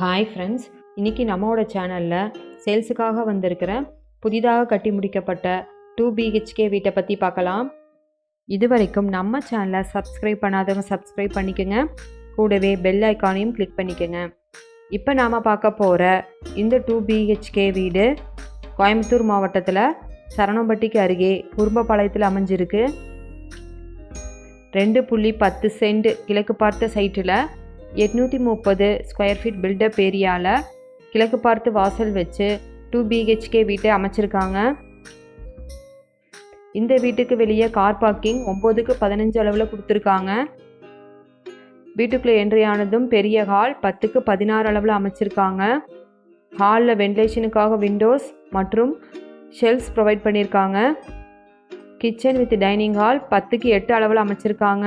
Hi friends இன்றைக்கி நம்மளோட சேனலில் சேல்ஸுக்காக வந்திருக்கிற புதிதாக கட்டி முடிக்கப்பட்ட டூ பிஹெச்கே வீட்டை பற்றி பார்க்கலாம். இது வரைக்கும் நம்ம சேனலை சப்ஸ்கிரைப் பண்ணாதவங்க சப்ஸ்கிரைப் பண்ணிக்கோங்க. கூடவே பெல் ஐக்கானையும் கிளிக் பண்ணிக்கோங்க. இப்போ நாம் பார்க்க போகிற இந்த டூ பிஹெச்கே வீடு கோயம்புத்தூர் மாவட்டத்தில் சரணம்பட்டிக்கு அருகே குறும்பபாளையத்தில் அமைஞ்சிருக்கு. ரெண்டு புள்ளி பத்து சென்ட் கிழக்கு பார்த்த சைட்டில் எட்நூற்றி முப்பது ஸ்கொயர் ஃபீட் பில்டப் ஏரியாவில் கிழக்கு பார்த்து வாசல் வச்சு டூ பிஹெச்கே வீட்டை அமைச்சிருக்காங்க. இந்த வீட்டுக்கு வெளியே கார் பார்க்கிங் ஒம்போதுக்கு பதினஞ்சு அளவில் கொடுத்துருக்காங்க. வீட்டுக்குள்ளே என்ட்ரி ஆனதும் பெரிய ஹால் பத்துக்கு பதினாறு அளவில் அமைச்சிருக்காங்க. ஹாலில் வென்டிலேஷனுக்காக விண்டோஸ் மற்றும் ஷெல்ஃப்ஸ் ப்ரொவைட் பண்ணியிருக்காங்க கிச்சன் வித் டைனிங் ஹால் பத்துக்கு எட்டு அளவில் அமைச்சிருக்காங்க.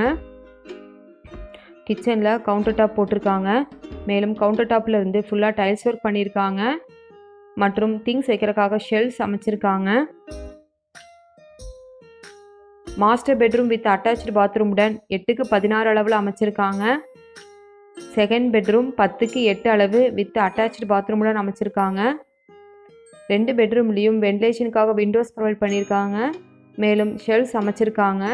கிச்சனில் கவுண்டர் டாப் போட்டிருக்காங்க. மேலும் கவுண்டர் டாப்பில் இருந்து ஃபுல்லாக டைல்ஸ் ஒர்க் பண்ணியிருக்காங்க. மற்றும் திங்ஸ் வைக்கிறதுக்காக ஷெல்ஸ் அமைச்சிருக்காங்க. மாஸ்டர் பெட்ரூம் வித் அட்டாச்சு பாத்ரூமுடன் எட்டுக்கு பதினாறு அளவில் அமைச்சிருக்காங்க. செகண்ட் பெட்ரூம் பத்துக்கு எட்டு அளவு வித் அட்டாச்சு பாத்ரூமுடன் அமைச்சிருக்காங்க. ரெண்டு பெட்ரூம்லேயும் வென்டிலேஷனுக்காக விண்டோஸ் ப்ரொவைட் பண்ணியிருக்காங்க. மேலும் ஷெல்ஸ் அமைச்சிருக்காங்க.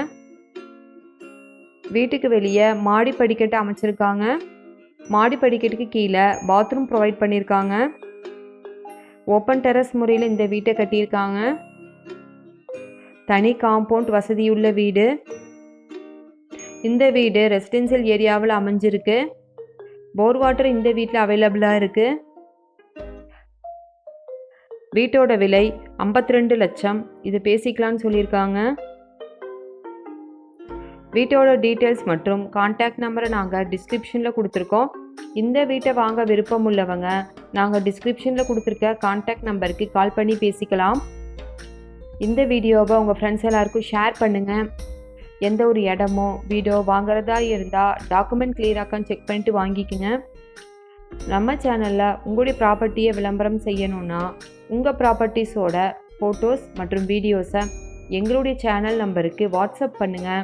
வீட்டுக்கு வெளியே மாடி படிக்கட்டு அமைச்சிருக்காங்க. மாடி படிக்கட்டுக்கு கீழே பாத்ரூம் ப்ரொவைட் பண்ணியிருக்காங்க. ஓப்பன் டெரஸ் முறையில் இந்த வீட்டை கட்டியிருக்காங்க. தனி காம்பவுண்ட் வசதியுள்ள வீடு. இந்த வீடு ரெசிடென்சியல் ஏரியாவில் அமைஞ்சிருக்கு. போர் வாட்டர் இந்த வீட்டில் அவைலபிளாக இருக்குது வீட்டோட விலை ஐம்பத்தி ரெண்டு லட்சம். இது பேசிக்கலான்னு சொல்லியிருக்காங்க. வீட்டோட டீட்டெயில்ஸ் மற்றும் கான்டாக்ட் நம்பரை நாங்கள் டிஸ்கிரிப்ஷனில் கொடுத்துருக்கோம். இந்த வீட்டை வாங்க விருப்பம் உள்ளவங்க நாங்கள் டிஸ்கிரிப்ஷனில் கொடுத்துருக்க கான்டாக்ட் நம்பருக்கு கால் பண்ணி பேசிக்கலாம். இந்த வீடியோவை உங்கள் ஃப்ரெண்ட்ஸ் எல்லாருக்கும் ஷேர் பண்ணுங்கள் எந்த ஒரு இடமோ வீடோ வாங்குறதா இருந்தால் டாக்குமெண்ட் கிளியராக்கான்னு செக் பண்ணிட்டு வாங்கிக்கோங்க. நம்ம சேனலில் உங்களுடைய ப்ராப்பர்ட்டியை விளம்பரம் செய்யணும்னா உங்கள் ப்ராப்பர்ட்டிஸோட ஃபோட்டோஸ் மற்றும் வீடியோஸை எங்களுடைய சேனல் நம்பருக்கு வாட்ஸ்அப் பண்ணுங்கள்